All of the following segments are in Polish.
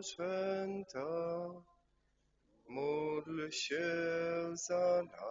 poczęta, módl się za nami.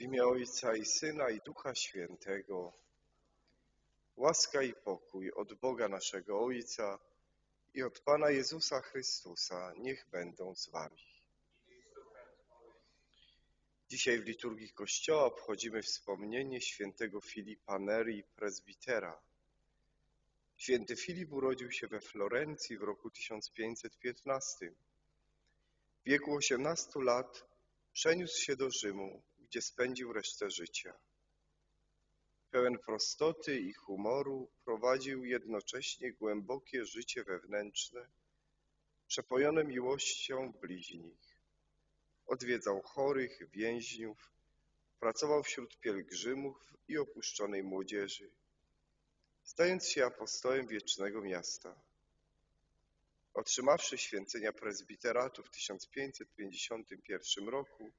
W imię Ojca i Syna i Ducha Świętego, łaska i pokój od Boga naszego Ojca i od Pana Jezusa Chrystusa niech będą z Wami. Dzisiaj w liturgii Kościoła obchodzimy wspomnienie świętego Filipa Neri, prezbitera. Święty Filip urodził się we Florencji w roku 1515. W wieku 18 lat przeniósł się do Rzymu, gdzie spędził resztę życia. Pełen prostoty i humoru prowadził jednocześnie głębokie życie wewnętrzne, przepojone miłością bliźnich. Odwiedzał chorych, więźniów, pracował wśród pielgrzymów i opuszczonej młodzieży, stając się apostołem wiecznego miasta. Otrzymawszy święcenia prezbiteratu w 1551 roku,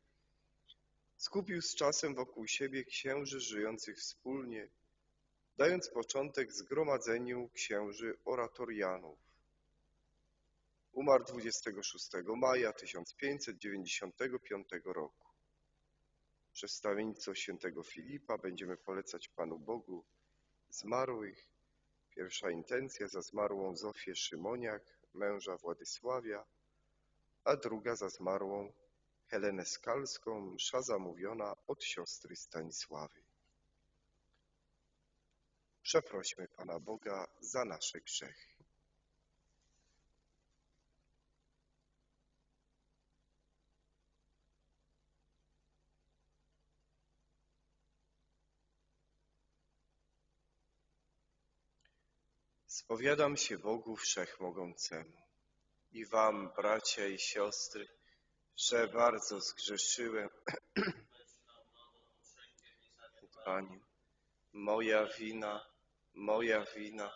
skupił z czasem wokół siebie księży żyjących wspólnie, dając początek zgromadzeniu księży oratorianów. Umarł 26 maja 1595 roku. Przedstawienictwo świętego Filipa będziemy polecać Panu Bogu zmarłych. Pierwsza intencja za zmarłą Zofię Szymoniak, męża Władysławia, a druga za zmarłą Helenę Skalską, msza zamówiona od siostry Stanisławy. Przeprośmy Pana Boga za nasze grzechy. Spowiadam się Bogu Wszechmogącemu i Wam, bracia i siostry, że bardzo zgrzeszyłem Panie. Moja wina, moja wina,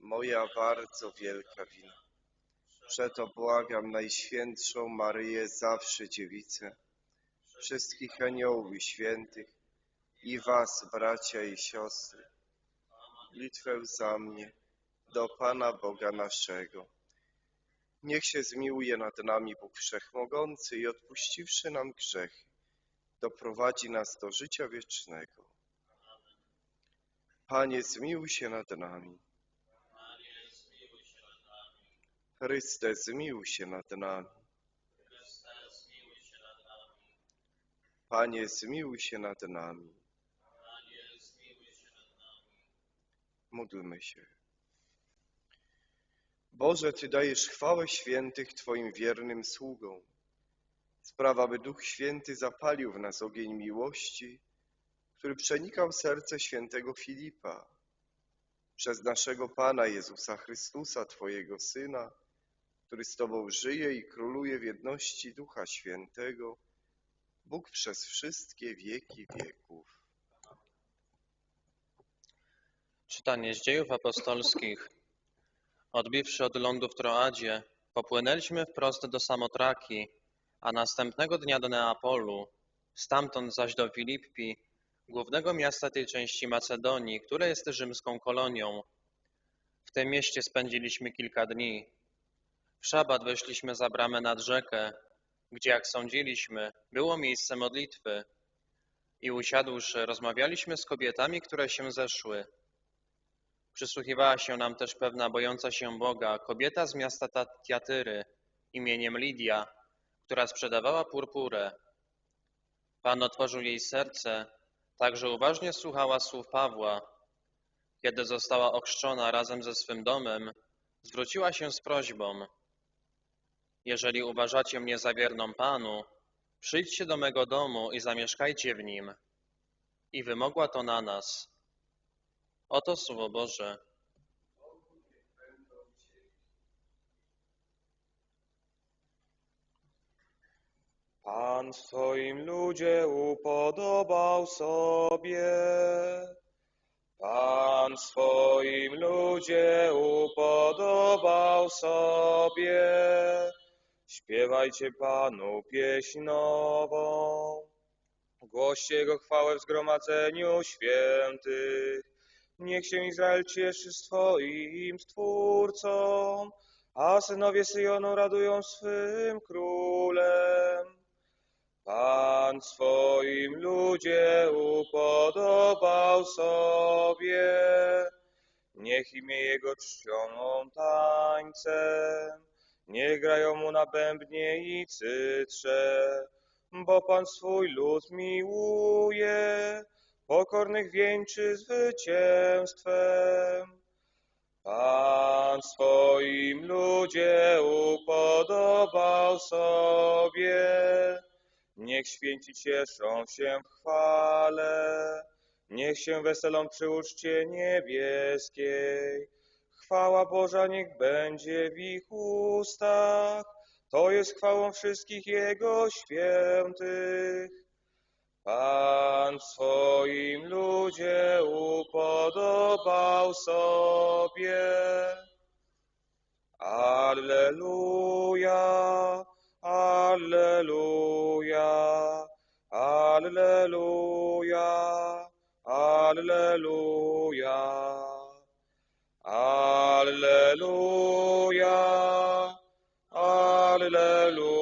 moja bardzo wielka wina. Przeto błagam Najświętszą Maryję, zawsze Dziewicę, wszystkich aniołów i świętych i Was, bracia i siostry, litwę za mnie do Pana Boga naszego. Niech się zmiłuje nad nami Bóg Wszechmogący i odpuściwszy nam grzechy, doprowadzi nas do życia wiecznego. Panie, zmiłuj się nad nami. Chryste, zmiłuj się nad nami. Panie, zmiłuj się nad nami. Módlmy się. Boże, Ty dajesz chwałę świętych Twoim wiernym sługom. Sprawa, by Duch Święty zapalił w nas ogień miłości, który przenikał serce świętego Filipa. Przez naszego Pana Jezusa Chrystusa, Twojego Syna, który z Tobą żyje i króluje w jedności Ducha Świętego, Bóg przez wszystkie wieki wieków. Czytanie z dziejów apostolskich. Odbiwszy od lądu w Troadzie, popłynęliśmy wprost do Samotraki, a następnego dnia do Neapolu, stamtąd zaś do Filippi, głównego miasta tej części Macedonii, które jest rzymską kolonią. W tym mieście spędziliśmy kilka dni. W szabat weszliśmy za bramę nad rzekę, gdzie, jak sądziliśmy, było miejsce modlitwy. I usiadłszy, rozmawialiśmy z kobietami, które się zeszły. Przysłuchiwała się nam też pewna bojąca się Boga kobieta z miasta Tiatyry imieniem Lidia, która sprzedawała purpurę. Pan otworzył jej serce, tak że uważnie słuchała słów Pawła. Kiedy została ochrzczona razem ze swym domem, zwróciła się z prośbą: Jeżeli uważacie mnie za wierną Panu, przyjdźcie do mego domu i zamieszkajcie w nim. I wymogła to na nas. Oto Słowo Boże Pan swoim ludzie upodobał sobie. Pan swoim ludzie upodobał sobie. Śpiewajcie Panu pieśń nową. Głoście Jego chwałę w zgromadzeniu świętych. Niech się Izrael cieszy swoim Stwórcą, a synowie Syjonu radują swym królem. Pan swoim ludzie upodobał sobie, niech imię Jego czcią tańcem, niech grają Mu na bębnie i cytrze, bo Pan swój lud miłuje, pokornych wieńczy zwycięstwem. Pan swoim ludzie upodobał sobie, niech święci cieszą się w chwale, niech się weselą przy uczcie niebieskiej. Chwała Boża niech będzie w ich ustach, to jest chwałą wszystkich Jego świętych. Pan swoim ludzie upodobał sobie. Alleluja, Alleluja, Alleluja, Alleluja, Alleluja, Alleluja,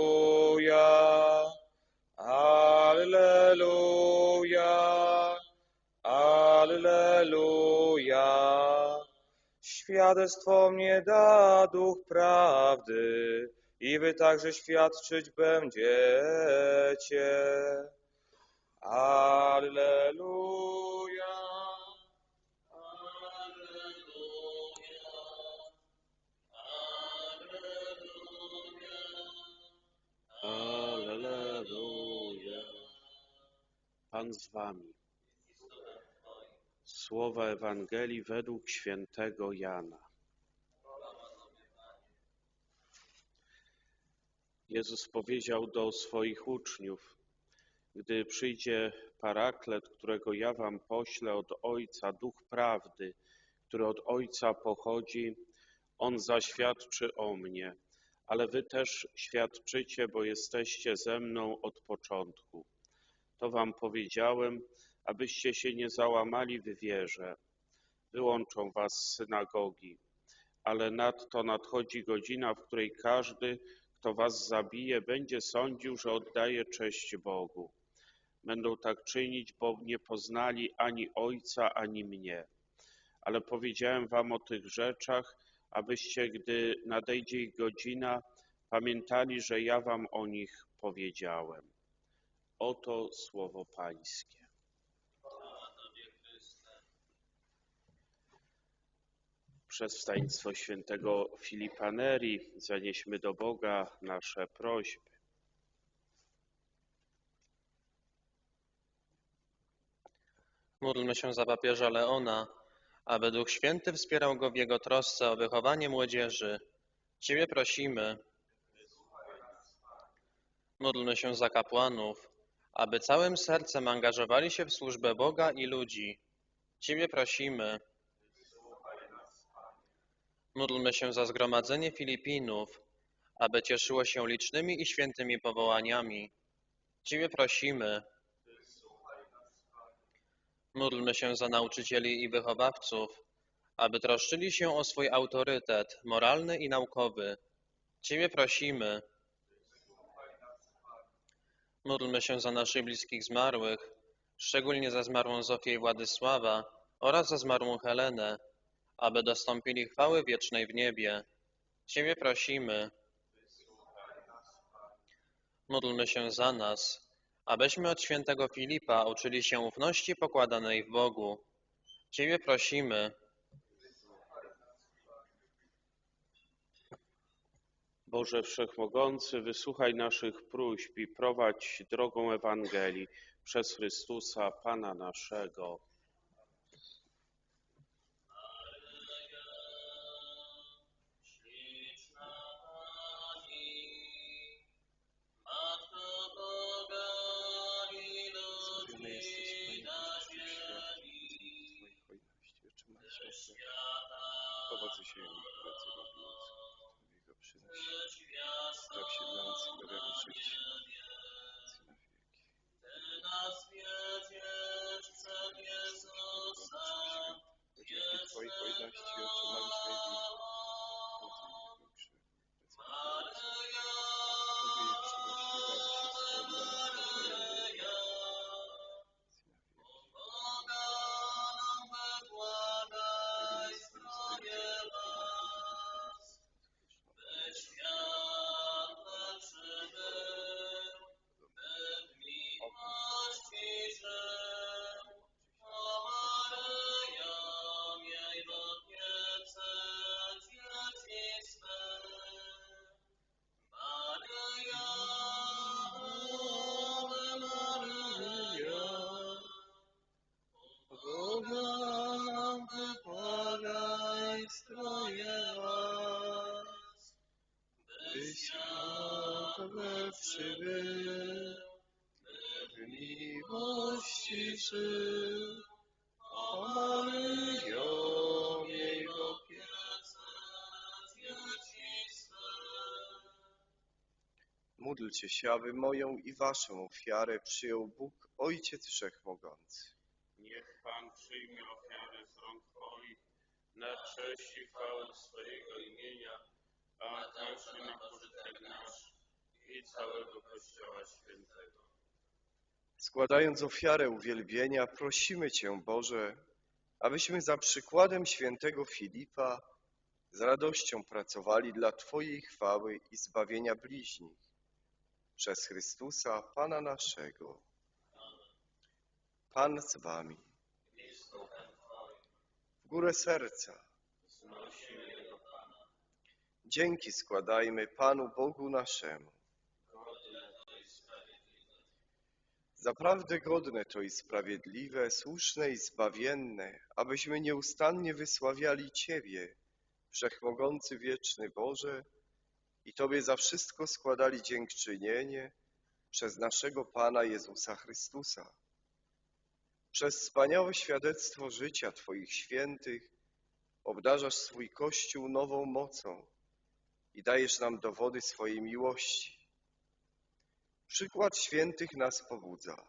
Świadectwo mnie da duch prawdy i wy także świadczyć będziecie. Alleluja. Alleluja. Pan z wami. Słowa Ewangelii według świętego Jana. Jezus powiedział do swoich uczniów, gdy przyjdzie paraklet, którego ja wam poślę od Ojca, Duch Prawdy, który od Ojca pochodzi, On zaświadczy o mnie, ale wy też świadczycie, bo jesteście ze mną od początku. To wam powiedziałem, abyście się nie załamali w wierze. Wyłączą was z synagogi, ale nadto nadchodzi godzina, w której każdy, kto was zabije, będzie sądził, że oddaje cześć Bogu. Będą tak czynić, bo nie poznali ani Ojca, ani mnie. Ale powiedziałem wam o tych rzeczach, abyście, gdy nadejdzie ich godzina, pamiętali, że ja wam o nich powiedziałem. Oto słowo Pańskie. Przez wstaństwo świętego Filipa Neri zanieśmy do Boga nasze prośby. Módlmy się za papieża Leona, aby Duch Święty wspierał go w jego trosce o wychowanie młodzieży. Ciebie prosimy. Módlmy się za kapłanów, aby całym sercem angażowali się w służbę Boga i ludzi. Ciebie prosimy. Módlmy się za zgromadzenie Filipinów, aby cieszyło się licznymi i świętymi powołaniami. Ciebie prosimy. Módlmy się za nauczycieli i wychowawców, aby troszczyli się o swój autorytet moralny i naukowy. Ciebie prosimy. Módlmy się za naszych bliskich zmarłych, szczególnie za zmarłą Zofię Władysława oraz za zmarłą Helenę, aby dostąpili chwały wiecznej w niebie. Ciebie prosimy. Módlmy się za nas, abyśmy od świętego Filipa uczyli się ufności pokładanej w Bogu. Ciebie prosimy. Boże Wszechmogący, wysłuchaj naszych próśb i prowadź drogą Ewangelii przez Chrystusa, Pana naszego. Módlcie się, aby moją i waszą ofiarę przyjął Bóg, Ojciec Wszechmogący. Niech Pan przyjmie ofiarę z rąk Twoich na cześć i chwałę swojego imienia, a także na pożytek nasz i całego Kościoła Świętego. Składając ofiarę uwielbienia, prosimy Cię, Boże, abyśmy za przykładem świętego Filipa z radością pracowali dla Twojej chwały i zbawienia bliźnich. Przez Chrystusa, Pana naszego. Pan z Wami. W górę serca. Dzięki składajmy Panu Bogu naszemu. Zaprawdę godne to i sprawiedliwe, słuszne i zbawienne, abyśmy nieustannie wysławiali Ciebie, Wszechmogący Wieczny Boże, i Tobie za wszystko składali dziękczynienie przez naszego Pana Jezusa Chrystusa. Przez wspaniałe świadectwo życia Twoich świętych obdarzasz swój Kościół nową mocą i dajesz nam dowody swojej miłości. Przykład świętych nas pobudza,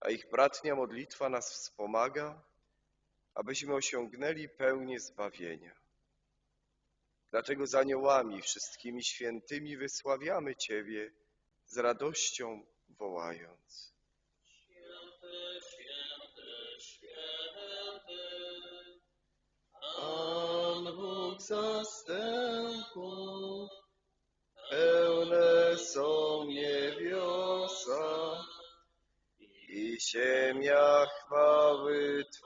a ich bratnia modlitwa nas wspomaga, abyśmy osiągnęli pełnię zbawienia. Dlatego z aniołami wszystkimi świętymi wysławiamy Ciebie z radością wołając. Pan Bóg zastępów, pełne są niebiosa i ziemia chwały Twojej.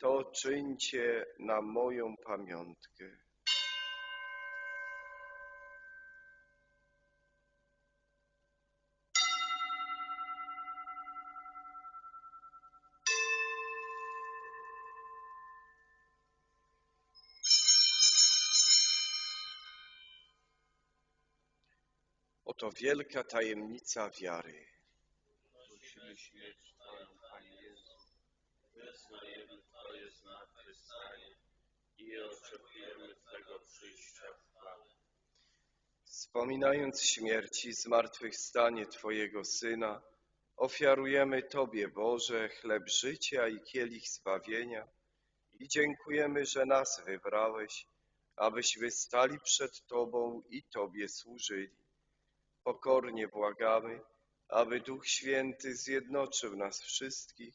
To czyńcie na moją pamiątkę. Oto wielka tajemnica wiary. Głosimy śmierć Twoją, Panie Jezu. Twoje zmartwychwstanie i oczekujemy Twego przyjścia w chwale. Wspominając śmierć i zmartwychwstanie Twojego Syna, ofiarujemy Tobie, Boże, chleb życia i kielich zbawienia i dziękujemy, że nas wybrałeś, abyśmy stali przed Tobą i Tobie służyli. Pokornie błagamy, aby Duch Święty zjednoczył nas wszystkich,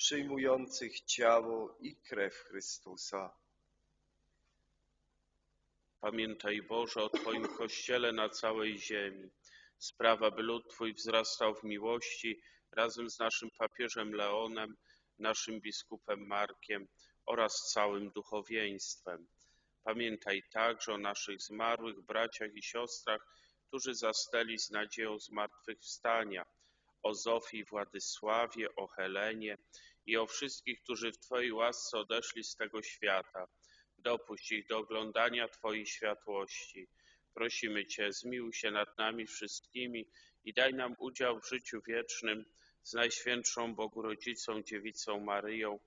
przyjmujących ciało i krew Chrystusa. Pamiętaj Boże o Twoim Kościele na całej ziemi. Sprawa, by lud Twój wzrastał w miłości razem z naszym papieżem Leonem, naszym biskupem Markiem oraz całym duchowieństwem. Pamiętaj także o naszych zmarłych braciach i siostrach, którzy zastali z nadzieją zmartwychwstania, o Zofii Władysławie, o Helenie i o wszystkich, którzy w Twojej łasce odeszli z tego świata. Dopuść ich do oglądania Twojej światłości. Prosimy Cię, zmiłuj się nad nami wszystkimi i daj nam udział w życiu wiecznym z Najświętszą Bogu Rodzicą, Dziewicą Maryją,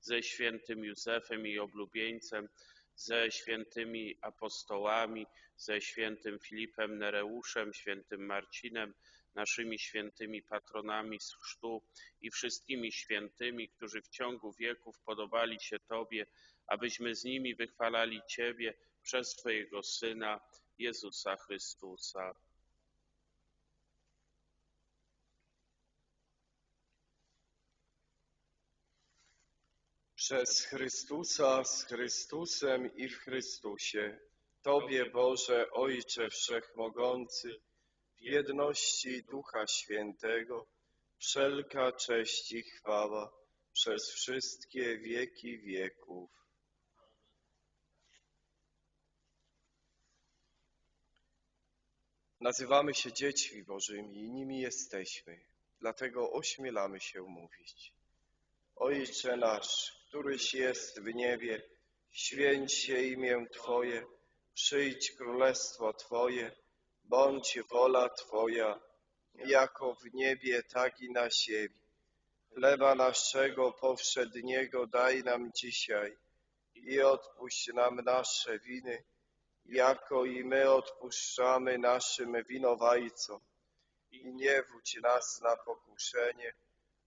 ze świętym Józefem i oblubieńcem, ze świętymi apostołami, ze świętym Filipem Nereuszem, świętym Marcinem, naszymi świętymi patronami z chrztu i wszystkimi świętymi, którzy w ciągu wieków podobali się Tobie, abyśmy z nimi wychwalali Ciebie przez Twojego Syna, Jezusa Chrystusa. Przez Chrystusa, z Chrystusem i w Chrystusie, Tobie Boże Ojcze Wszechmogący, jedności Ducha Świętego, wszelka cześć i chwała przez wszystkie wieki wieków. Nazywamy się dziećmi Bożymi i nimi jesteśmy, dlatego ośmielamy się mówić. Ojcze nasz, któryś jest w niebie, święć się imię Twoje, przyjdź królestwo Twoje, bądź wola Twoja, jako w niebie, tak i na ziemi. Chleba naszego powszedniego daj nam dzisiaj i odpuść nam nasze winy, jako i my odpuszczamy naszym winowajcom. I nie wódź nas na pokuszenie,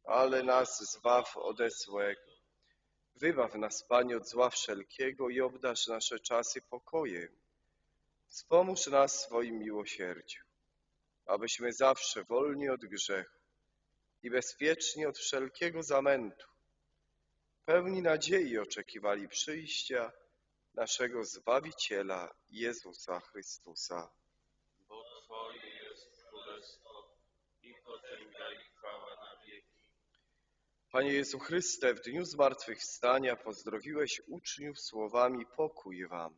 ale nas zbaw ode złego. Wybaw nas, Panie, od zła wszelkiego i obdarz nasze czasy pokojem. Wspomóż nas swoim miłosierdziu, abyśmy zawsze wolni od grzechu i bezpieczni od wszelkiego zamętu, pełni nadziei oczekiwali przyjścia naszego Zbawiciela Jezusa Chrystusa. Bo Twoje jest królestwo i potęga i chwała na wieki. Panie Jezu Chryste, w dniu zmartwychwstania pozdrowiłeś uczniów słowami pokój wam.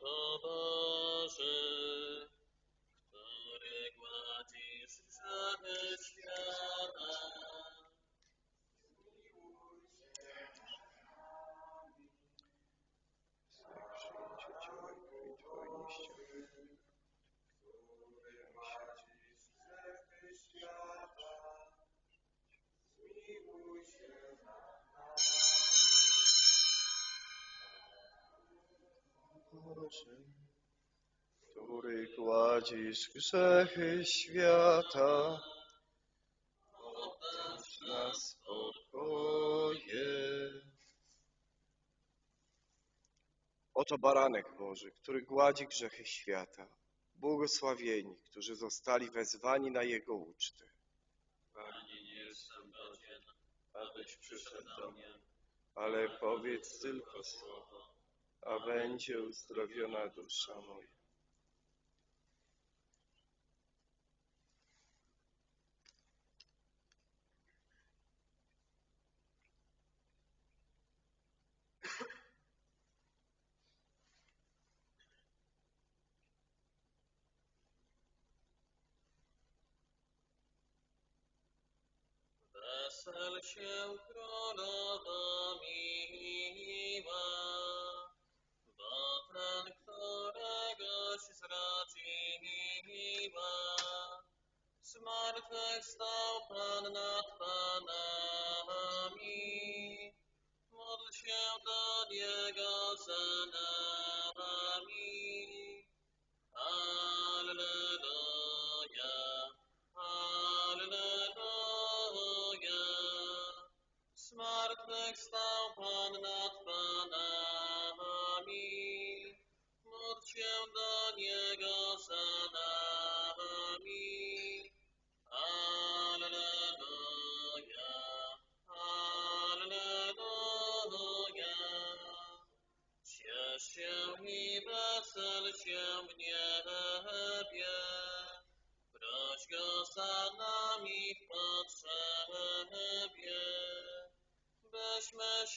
Father, który gładzisz grzechy świata, oddać na spokoje. Oto baranek Boży, który gładzi grzechy świata. Błogosławieni, którzy zostali wezwani na Jego ucztę. Panie, nie jestem godzien, Abyś przyszedł do mnie, ale powiedz tylko słowo, a będzie uzdrowiona dusza moja. Wesel się królowa miła, ten, któregoś zradziła. Zmartwychwstał Pan nad Panami, módl się do Niego za nami. Alleluja, Alleluja. Zmartwychwstał Pan nad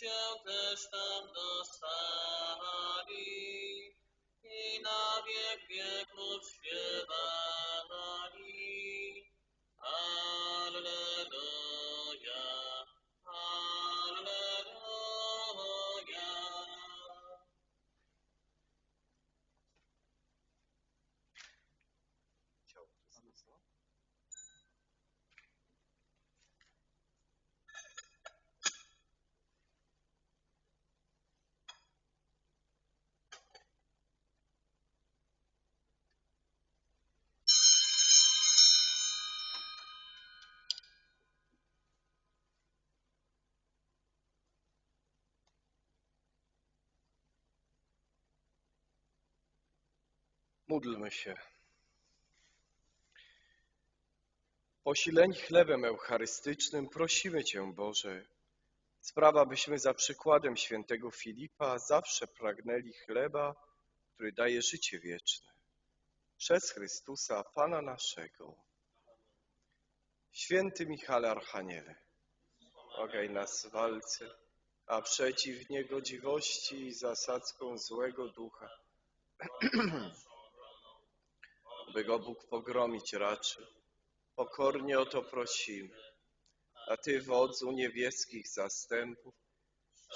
byśmy się też Módlmy się. Posileni chlebem eucharystycznym prosimy Cię, Boże, sprawa, byśmy za przykładem świętego Filipa zawsze pragnęli chleba, który daje życie wieczne. Przez Chrystusa, Pana naszego. Święty Michale Archaniele, pomagaj nas w walce, a przeciw niegodziwości i zasadzką złego ducha, by go Bóg pogromić raczył. Pokornie o to prosimy. A Ty, wodzu niebieskich zastępów,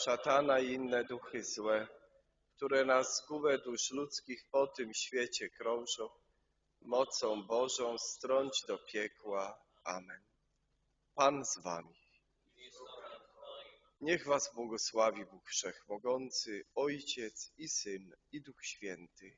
szatana i inne duchy złe, które na zgubę dusz ludzkich po tym świecie krążą, mocą Bożą strąć do piekła. Amen. Pan z Wami. Niech Was błogosławi Bóg Wszechmogący, Ojciec i Syn i Duch Święty.